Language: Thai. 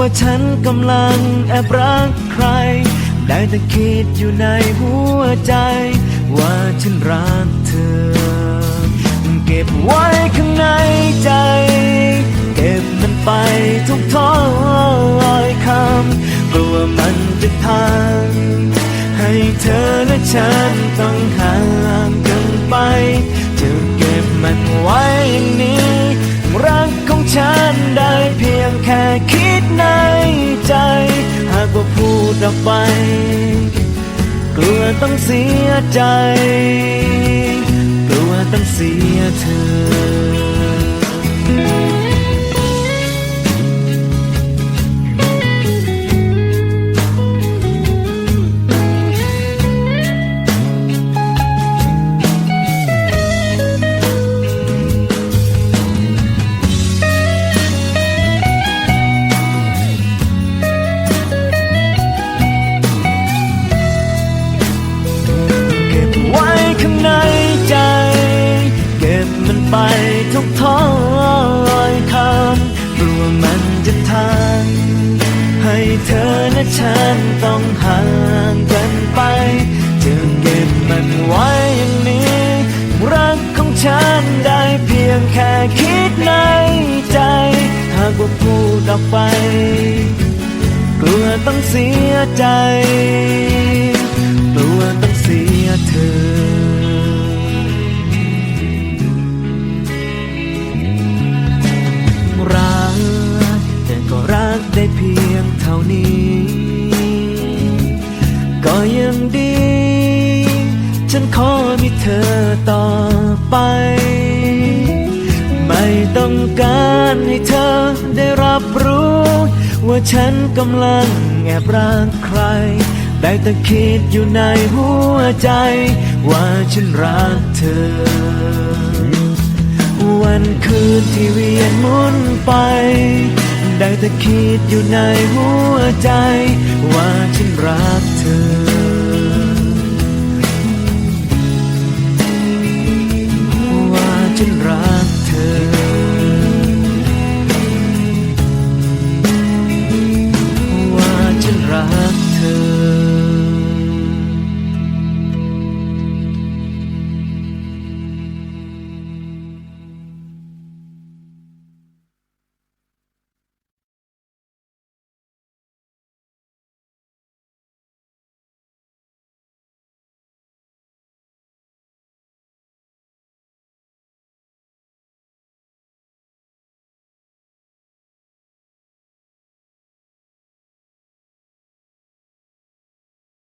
ว่าฉันกำลังแอบรักใคร ได้แต่คิดอยู่ในหัวใจ ว่าฉันรักเธอ เก็บไว้ข้างในใจ เก็บมันไปทุกถ้อยคำกลัวมันจะพังให้เธอและฉันต้องห่างกันไป ค่คิดในใจ หากว่าพูดออกไป กลัวต้องเสียใจ กลัวต้องเสียเธอ ค่คิดในใจ หากว่าพูดออกไป กลัวต้องเสียใจ กลัวต้องเสียเธอรักแต่ก็รักได้เพียงเท่านี้ ก็ยังดี ฉันขอมีเธอต่อไป การให้เธอได้รับรู้ ว่าฉันกำลังแอบรักใคร ได้แต่คิดอยู่ในหัวใจ ว่าฉันรักเธอ วันคืนที่เวียนหมุนไป ได้แต่คิดอยู่ในหัวใจ ว่าฉันรัก